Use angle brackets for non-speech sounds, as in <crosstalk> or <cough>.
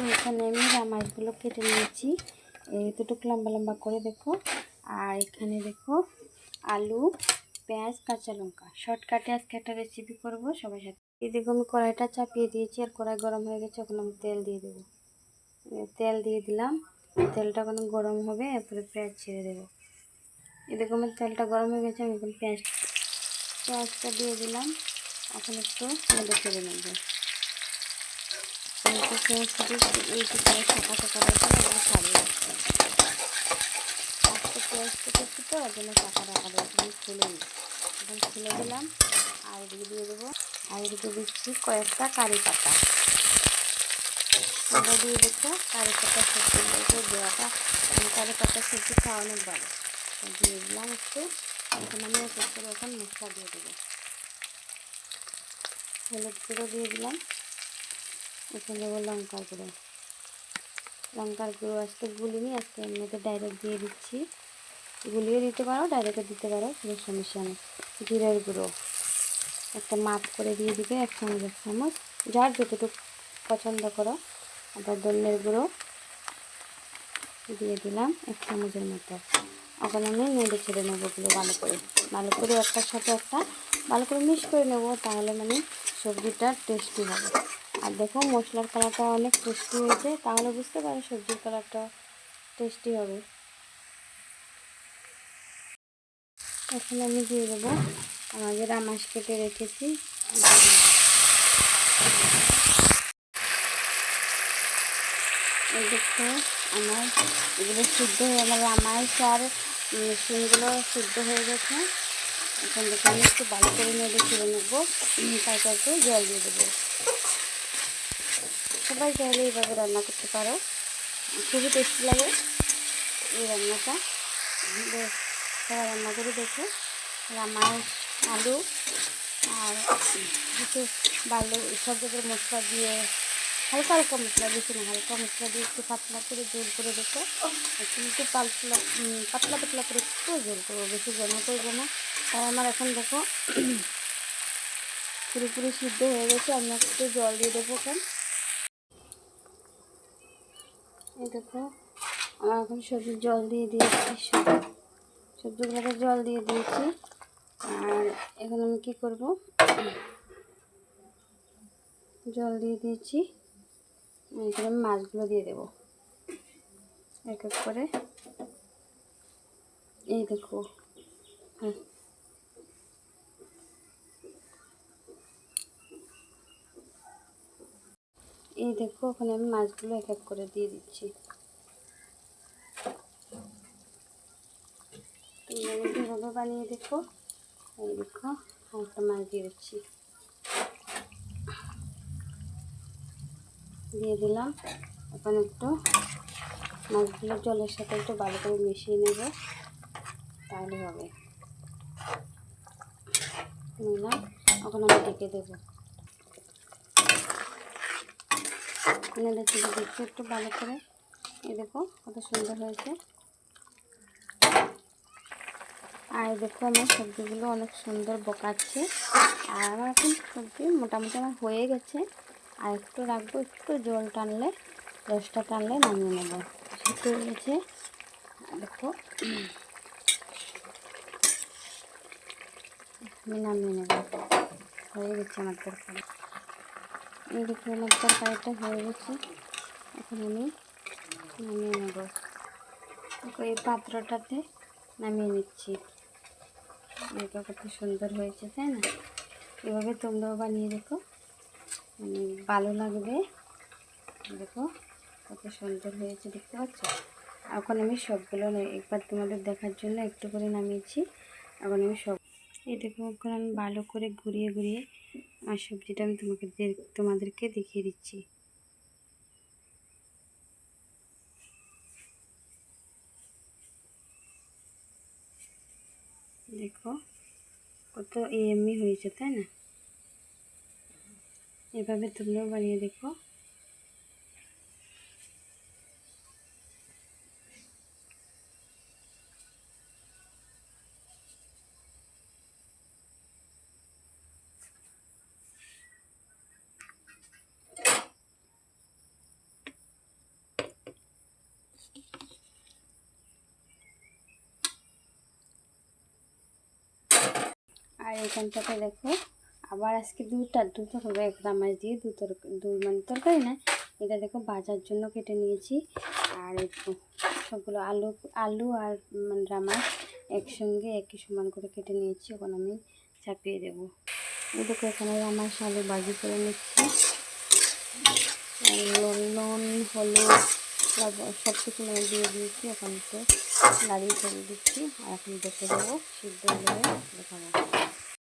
দেখো এখানে আমি মাছগুলো কেটে নিয়েছি। এতটুকু লম্বা লম্বা করে দেখো। আর এখানে দেখো আলু, পেঁয়াজ, কাঁচা লঙ্কা। শর্টকাটে আজকে একটা রেসিপি করব সবার সাথে। এই দেখো আমি কড়াইটা চাপিয়ে দিয়েছি আর কড়াই গরম হয়ে গেছে, এখন আমি তেল দিয়ে দেবো। তেল দিয়ে দিলাম। তেলটা এখন গরম হবে, এরপরে পেঁয়াজ ছেড়ে দেবো। আমার তেলটা গরম হয়ে গেছে, আমি এখন পেঁয়াজ, পেঁয়াজটা দিয়ে দিলাম। এখন একটু নেড়ে ছেড়ে নেব। এইটা পেঁয়াজটা দিয়ে ফাঁকা ফাঁকা রেখে এগুলো ছাড়িয়ে রাখব আজকে পেঁয়াজটা করছি তো, ওই জন্য ফাঁকা রাখা আমি খুলে নিই। খুলে দিলাম, আর দিয়ে দেবো, আর কয়েকটা কারি পাতা। এটা দিয়ে দেখো কারি পাতা সবজি দেওয়াটা কারি পাতা সবজি খাওয়া অনেক ভালো দিয়ে দিলাম একটু, এখন আমি এখন মশলা দিয়ে দেবো। হলুদ গুঁড়ো দিয়ে দিলাম। এখন দেবো লঙ্কার গুঁড়ো। লঙ্কার গুঁড়ো আজকে গুলিনি, আজকে এমনিতে ডাইরেক্ট দিয়ে দিচ্ছি। গুলিয়ে দিতে পারো ডাইরেক্টও দিতে পারো কোনো সমস্যা নেই জিরের গুঁড়ো। একটা মাপ করে দিয়ে দিবে এক চামচ এক চামচ। যার যতটুকু পছন্দ করো আবার ধনের গুঁড়ো দিয়ে দিলাম এক চামচের মতো। এখন আমি নেড়ে ছেড়ে নেব ওগুলো ভালো করে। ভালো করে একটার সাথে একটা ভালো করে মিক্স করে নেব, তাহলে মানে সবজিটা টেস্টি হবে। আর দেখো মশলার কালারটা অনেক টেস্টি হয়েছে। তাহলে বুঝতে পারো সবজির কালারটা টেস্টি হবে। এখন আমি দিয়ে দেবো আমাদের রামাস কেটে রেখেছি। দিয়ে দেখো আমার এগুলো সিদ্ধ হয়ে আমার রামাইশ আর উম, শিমগুলো সিদ্ধ হয়ে গেছে। এখন দেখে আমি একটু ভালো করে নেড়ে ছেড়ে নেব। তারপর একটু জল দিয়ে দেবো। সবাই চাইলে এইভাবে রান্না করতে পারো। খুবই টেস্টি লাগে এই রান্নাটা। সবাই রান্না করে দেখো। রামাইশ আলু আর কিছু ভালো সব জায়গায় মশলা দিয়ে, হালকা হালকা মশলা, বেশি না, হালকা মশলা দিয়ে একটু পাতলা করে জোল করে দেখো। একটু পাতলা পাতলা পাতলা করে একটু জোল করব, বেশি ঘন করব না। তাই আমার এখন দেখো, <clears throat> পুরোপুরি সিদ্ধ হয়ে গেছে। আমি একটু জল দিয়ে দেবো এখন এই দেখো আমার এখন সবজির জল দিয়ে দিয়েছি সব- সবজিগুলোকে জল দিয়ে দিয়েছি। আর এখন আমি কী করব? জল দিয়ে দিয়েছি। এখানে আমি মাছগুলো দিয়ে দেবো। এক এক করে। এই দেখো হ্যাঁ। এই দেখো, ওখানে আমি মাছগুলো এক এক করে দিয়ে দিচ্ছি। তোমরা বানিয়ে দেখো? এই দেখো একটা মাছ দিয়ে দিচ্ছি। দিয়ে দিলাম। এখন একটু মাছগুলো জলের সাথে একটু ভালো করে মিশিয়ে নেব। তাহলে হবে। নিলাম, এখন আমি ঢেকে দেবো। নেড়ে চেড়ে দিচ্ছি একটু ভালো করে। এই দেখো, কত সুন্দর হয়েছে। আর দেখো, আমার সবজিগুলো অনেক সুন্দর বকাচ্ছে। আর আমার এখন সবজি মোটামুটি আমার হয়ে গেছে। আর একটু রাখব, একটু জল টানলে, রসটা টানলে নামিয়ে নেব। হয়ে গেছে। আর দেখো, আমি নামিয়ে নেব। হয়ে গেছে আমার তরকারি। এই দেখো আমার তরকারিটা হয়ে গেছে। এখন আমি নামিয়ে নেব। এই পাত্রটাতে নামিয়ে নিচ্ছি। দেখো কত সুন্দর হয়েছে, তাই না? এভাবে তোমরাও বানিয়ে দেখো। মানে ভালো লাগবে। দেখো, কত সুন্দর হয়েছে, দেখতে পাচ্ছ? এখন আমি সবগুলো একবার তোমাদের দেখার জন্য একটু করে নামিয়েছি। এখন আমি সব এই দেখো, এখন আমি ভালো করে ঘুরিয়ে ঘুরিয়ে আর সবজিটা আমি তোমাকে তোমাদেরকে দেখিয়ে দিচ্ছি। দেখো, কত এমনি হয়েছে, তাই না? এভাবে তোমরাও বানিয়ে দেখো। আর এখানটাতে দেখো, আবার আজকে দুটা, দুটো একটা মাছ দিয়ে দু তরকারি দুই মানে তরকারি না, এটা দেখো ভাজার জন্য কেটে নিয়েছি। আর সবগুলো আলু আলু আর মানে রামাস একসঙ্গে একই সমান করে কেটে নিয়েছি ওখানে আমি চাপিয়ে দেবো। এদিকে এখানে রামাস আলু বাজি করে নিচ্ছি। নুন হলুদ সব কিছু মানে দিয়ে দিয়েছি ওখানতে নাড়িয়ে ছেড়ে দিচ্ছি। আর এখন দেখে দেবো সিদ্ধ হয়ে দেখাবো।